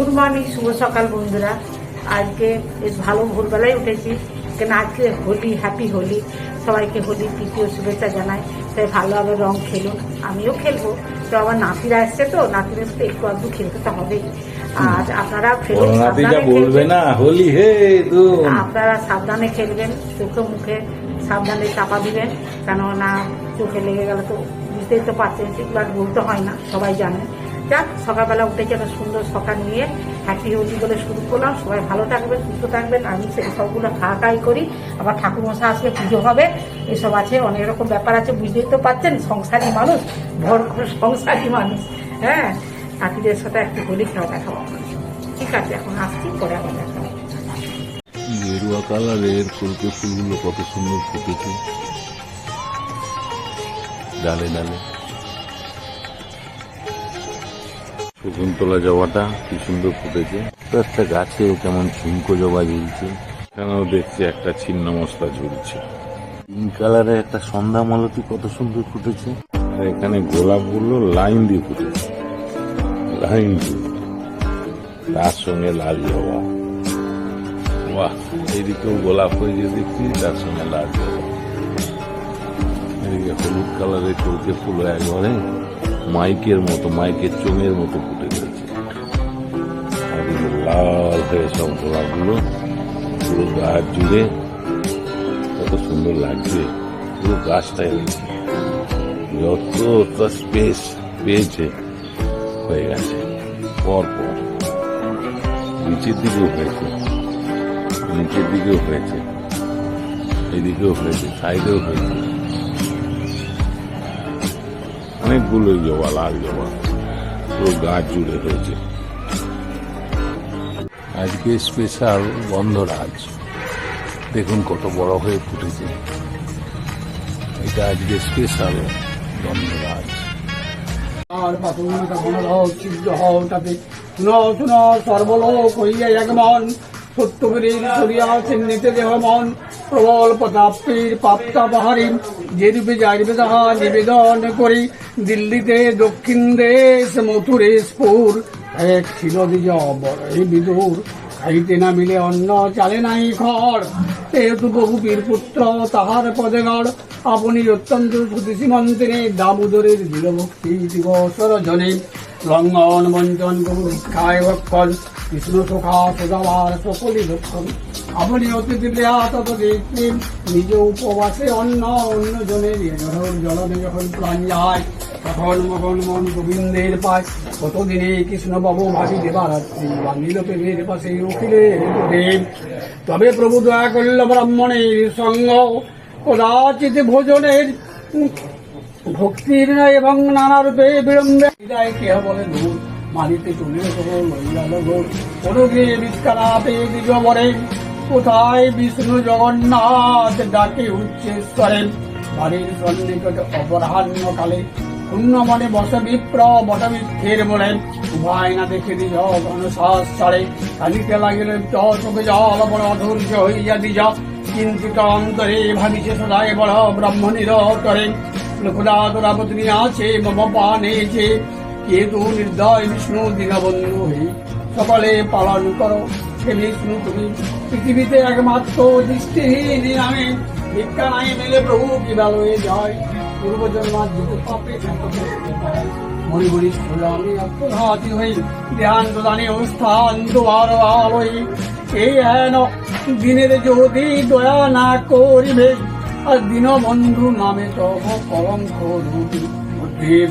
Good morning শুভ সকাল বন্ধুরা। আজকে বেশ ভালো ভোরবেলায় উঠেছি। কেন আজকে হোলি হ্যাপি হোলি। সবাইকে হোলি তৃতীয় শুভেচ্ছা জানাই। তাই ভালোভাবে রং খেলুন। আমিও খেলব। তো আমার নাতিরা এসছে তো নাতিরা সাথে একটু আধটু খেলতে তো হবেই। আর আপনারা ফেরত সাবধানে বলবে না হোলি হে আপনারা সাবধানে খেলবেন চোখে মুখে সাবধানে চাপা দিবেন। কেননা চোখে লেগে গেলে তো বুঝতেই তো পারছেন সেগুলো আর বলতে হয় না সবাই জানে। যাক সকালবেলা উঠেছে একটা সুন্দর সকাল নিয়ে হ্যাপি হোলি বলে শুরু করলাম। সবাই ভালো থাকবেন, সুস্থ থাকবেন। আমি সবগুলো খাওয়া খাই করি। আবার ঠাকুর মশা আসলে পুজো হবে। এসব আছে, অনেক রকম ব্যাপার আছে, বুঝতেই তো পারছেন, সংসারী মানুষ ভর সংসারী মানুষ। হ্যাঁ নাতিদের সাথে একটু হোলি খেলা দেখাবো। ঠিক আছে, এখন আসছি, পরে আবার দেখা গেরুয়া কালারের ফুলকে ফুলগুলো কত সুন্দর ফুটেছে। ডালে ডালে। শকুন্তলা জবাটা কি সুন্দর ফুটেছে। একটা গাছে কেমন ঝুমকো জবা ঝুলছে। এখানেও দেখছি একটা ছিন্ন মশলা ঝুলছে। পিঙ্ক কালারের একটা সন্ধ্যা মালতি কত সুন্দর ফুটেছে। আর এখানে গোলাপগুলো লাইন দিয়ে ফুটেছে। লাইন দিয়ে। তার সঙ্গে লাল জবা। বাহ, এদিকেও গোলাপ হয়ে যে দেখছি, তার সঙ্গে লাল জবা। এদিকে হলুদ কালারের চৌকে ফুল একবারে মাইকের মতো, মাইকের চোঙের মতো ফুটে গেছে। লাল হয়ে সব গোলাপগুলো পুরো গাছ জুড়ে, কত সুন্দর লাগছে, পুরো গাছটাই যত স্পেস পেয়েছে, হয়ে গেছে। পর পর নিচের দিকেও হয়েছে, নিচের দিকেও হয়েছে, এদিকেও হয়েছে, সাইডেও হয়েছে। অনেকগুলো জবা লাল জবা পুরো গাছ জুড়ে হয়েছে আজকে স্পেশাল গন্ধরাজ দেখুন কত বড় হয়ে ফুটেছে। এটা আজকে স্পেশাল গন্ধরাজ আর হও তাতে শুন শুন সর্বলোক হইয়া একমন সত্যবীর সরিয়া চিহ্নিতে দেহ মন প্রবল প্রতাপীর পাপ্তা বাহারি যে রূপে যাইবে তাহা নিবেদন করি। দিল্লিতে, দক্ষিণ দেশ মথুরেশপুর এক ছিল দ্বিজ বড়ই বিদুর। খাইতে না মিলে অন্ন চালে নাই খড়। যেহেতু বহু বীর পুত্র, তাহার পদে গড়। আপনি অত্যন্ত সুতি সীমন্তিনে দামোদরের দৃঢ়ভক্তি দিবসর জনে লঙ্ঘন বঞ্চন বহু ভিক্ষায় ভক্ষণ, কৃষ্ণ সুখা সুদাবার সকলি লক্ষণ আপনি অতিথি দেয়া তত দেখলেন নিজ উপবাসে অন্ন অন্য জনের জলনে যখন প্রাণ যায়, তখন মগন মন গোবিন্দের পায়। কতদিনে কৃষ্ণ বাবু ভাবি দেবারাত্রি বান্ধিল প্রেমের পাশে উঠিলেন দেব তবে প্রভু দয়া করল ব্রাহ্মণের সঙ্গ। কদাচিৎ ভোজনের ভক্তির এবং নানা রূপে বলে দূর মানিতে বিস্কারাতে দিগবরে কোথায় বিষ্ণু জগন্নাথ ডাকে উচ্চেশ্বরে বাড়ির সন্নিকট অপরাহ্ন কালে শূন্য মনে বস বিপ্র বটবৃক্ষের বলেন উভয় না দেখে দিজ ঘনশ্বাস ছাড়ে। কালিতে লাগিল চোখে জল বড় অধৈর্য হইয়া দিজ চিন্তিত অন্তরে ভাবিছে সদায় বড় ব্রহ্ম নিরতরে আছে মম পানে যে কেতু নির্দয় বিষ্ণু দীনবন্ধু হে সকলে পালন করো হে বিষ্ণু তুমি। পৃথিবীতে একমাত্র দৃষ্টিহীন আমি ভিক্ষা নাই মেলে প্রভু কি ভালো হয়ে যায় পূর্বজন্মার যুগ পাপে মরি মরি আমি আত্মঘাতী হই, ধ্যান প্রদানে তোমার আলোই এই দিনের যদি দয়া না করিবে আর দীনবন্ধু নামে তব কলঙ্ক রূপী দেব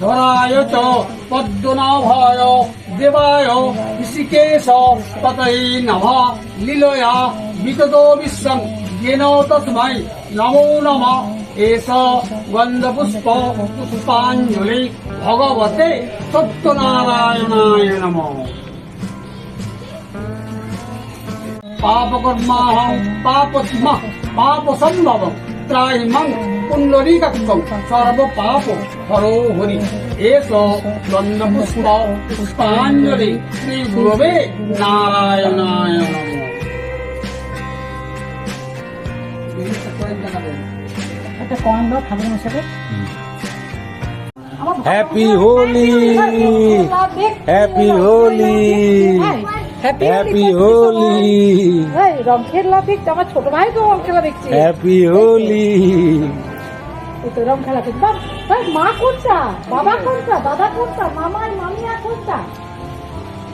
ধরায় চ পদ্মনাভায় দেবায় ঋষিকেশ ততই নভ লীলয়া বিগত বিশ্বং येन तस्मै नमो नम एष गन्धपुष्प पुष्पाञ्जलि भगवते सत्यनारायणाय नम पापकर्माहं पापस्मः पापसम्भवम् ত্রাহিমং পুণ্ডরীকাক্ষং সর্ব পাপ হরো হরি। এস গন্ধপুষ্প পুষ্পাঞ্জলি। শ্রী গুরবে নারায়ণায় নম একটা কম দাও ঠাকুর মশাকে happy Holi. Happy Holi. Happy happy Holi এই রং খেলা দেখছি আমার ছোট ভাই তো রং খেলা দেখছে। হ্যাপি হোলি তো রং খেলা বাহ, ভাই মা কোনটা? বাবা কোনটা? দাদা কোনটা? মামা আর মামি আর কোনটা?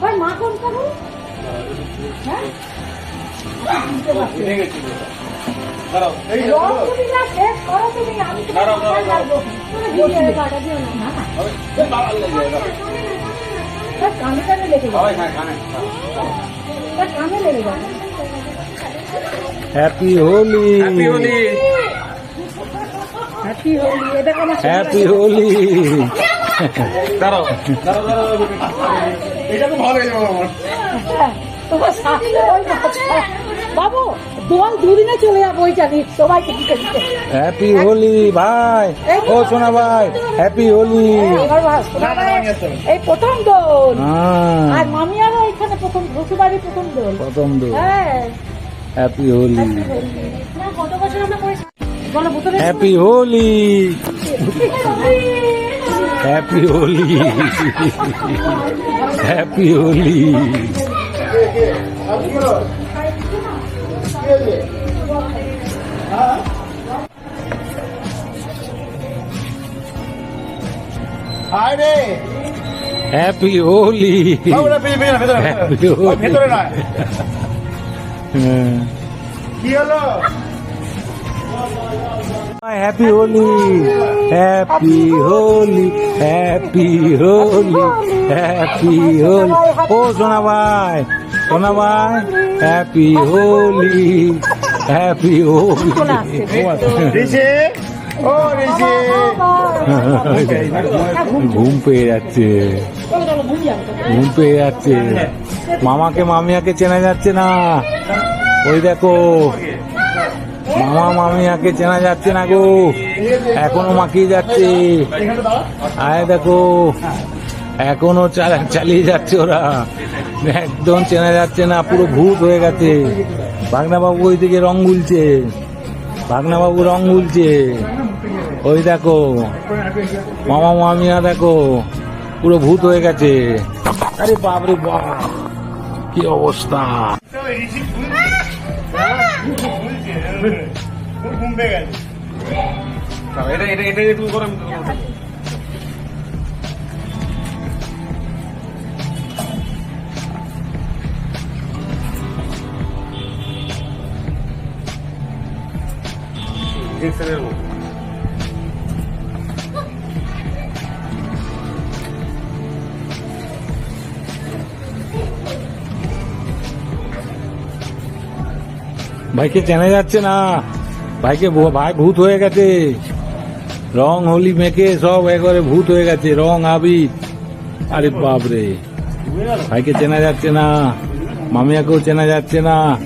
ভাই মা কোনটা গো? হ্যাঁ? আমি তা কানে কানে লেগে যাবে। তা কানে। লেগে যাবে। হ্যাপি হোলি হ্যাপি হোলি এটা আমার হ্যাপি হোলি হ্যাঁ, তোমার সামনে ওই বাচ্চা। বাবু দোল দুদিনে চলে যাব ওই জানি হ্যাপি হোলি ভাই। ও সোনা ভাই হ্যাপি হোলি এই প্রথম দোল। হ্যাঁ। আর মামি আরও এখানে প্রথম শ্বশুরবাড়ি প্রথম দোল। প্রথম দো হ্যাঁ। হ্যাপি হোলি কত বছর আমরা করেছি happy Holi happy Holi happy Holi happy Holi happy Holi কি হলো? Happy Holi happy Holi happy Holi happy Holi ও সোনা ভাই সোনা ভাই। হ্যাপি হোলি হ্যাপি হোলি ঘুম পেয়ে যাচ্ছে। ঘুম পেয়ে যাচ্ছে। মামাকে মামিয়াকে চেনা যাচ্ছে না। ওই দেখো। মামা মামিয়াকে চেনা যাচ্ছে না গো। এখনও মাখিয়ে যাচ্ছে। আয় দেখো। এখনও চালা- চালিয়ে যাচ্ছে ওরা। একদম চেনা যাচ্ছে না, পুরো ভূত হয়ে গেছে। ভাগনা বাবু ওই দিকে রং গুলছে। ভাগনা বাবু রং গুলছে। ওই দেখো, মামা মামিয়া দেখো, পুরো ভূত হয়ে গেছে। আরে বাপরে বাপ, কি অবস্থা। এটা এটা এটা মতো। ভাইকে চেনা যাচ্ছে না। ভাইকে ভাই ভূত হয়ে গেছে। রং, হোলি, মেখে সব একবারে ভূত হয়ে গেছে। রং, আবির। আরে বাপরে। ভাইকে চেনা যাচ্ছে না। মামিয়াকেও চেনা যাচ্ছে না।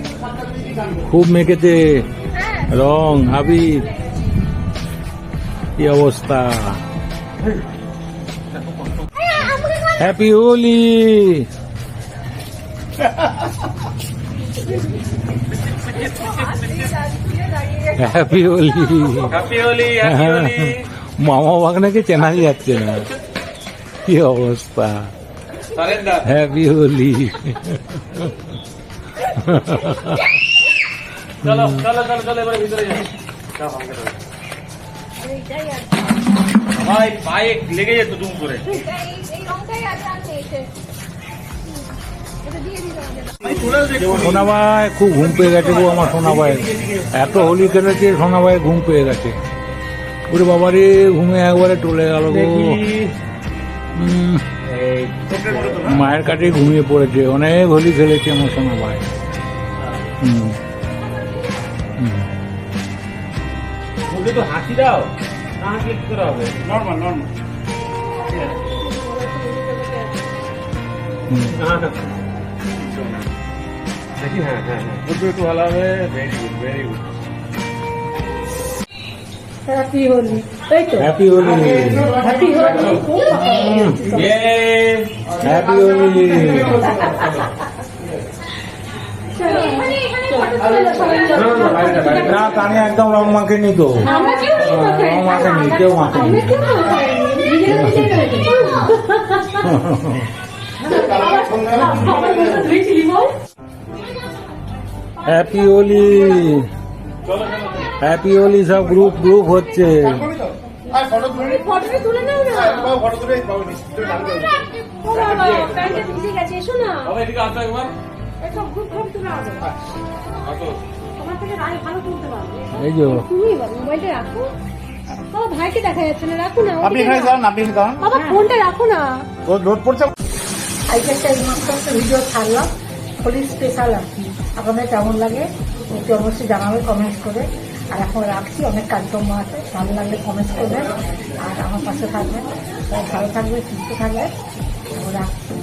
খুব মেখেছে। রং আবির কি অবস্থা happy Holi happy Holi happy Holi happy Holi মামা বাগনাকে চেনা যাচ্ছে না কি অবস্থা সারেন্ডার হ্যাপি হোলি চলো চলো চলো চলো এবারে ভিতরে চলো, ধরো। ভাই লেগে যেত দুম করে। সোনাবাই খুব ঘুম পেয়ে গেছে গো আমার সোনাবাই। এত হোলি খেলেছে সোনা সোনাবাই ঘুম পেয়ে গেছে। ওরে বাবারে ঘুমে একবারে টলে গেল গো। মায়ের কাছে ঘুমিয়ে পড়েছে অনেক হোলি খেলেছে আমার সোনাবাই। হুম হুম মুখে হাসি দাও। না হাসি কি করে হবে? নর্মাল নর্মাল দেখি হ্যাঁ হ্যাঁ হ্যাঁ। একটু একটু ভালো হবে। Very good very good happy Holi তাই তো? Happy Holi happy Holi happy Holi না কানে একদম রং মাখেনি তো রং মাখেনি কেউ মাখেনি হ্যাপি হোলি হ্যাপি হোলি সব গ্রুপ গ্রুপ হচ্ছে ফটোটা তুলে নাও না ও বাবা প্যান্টটা ভিজে গেছে এসো না বাবা এদিকে আসো একবার এসব খুব খুব তুলে হবে তোমার থেকে রায় ভালো তুলতে পারবে এই যে তুমি মোবাইলটা রাখো। বাবা ভাইকে দেখা যাচ্ছে না রাখো না আপনি এখানে যান আপনি এখানে দাঁড়ান। বাবা ফোনটা রাখো না। ও লোড পড়ছে? আজকে একটা এইমাত্র ভিডিও ছাড়লাম। হোলি স্পেশাল আর কি। আপনাদের কেমন লাগে? একটু অবশ্যই জানাবে কমেন্টস করে। আর এখন রাখছি অনেক কাজকর্ম আছে। ভালো লাগলে কমেন্টস করবেন আর আমার পাশে থাকবেন। ভালো থাকবে সুস্থ থাকবে রাখছি।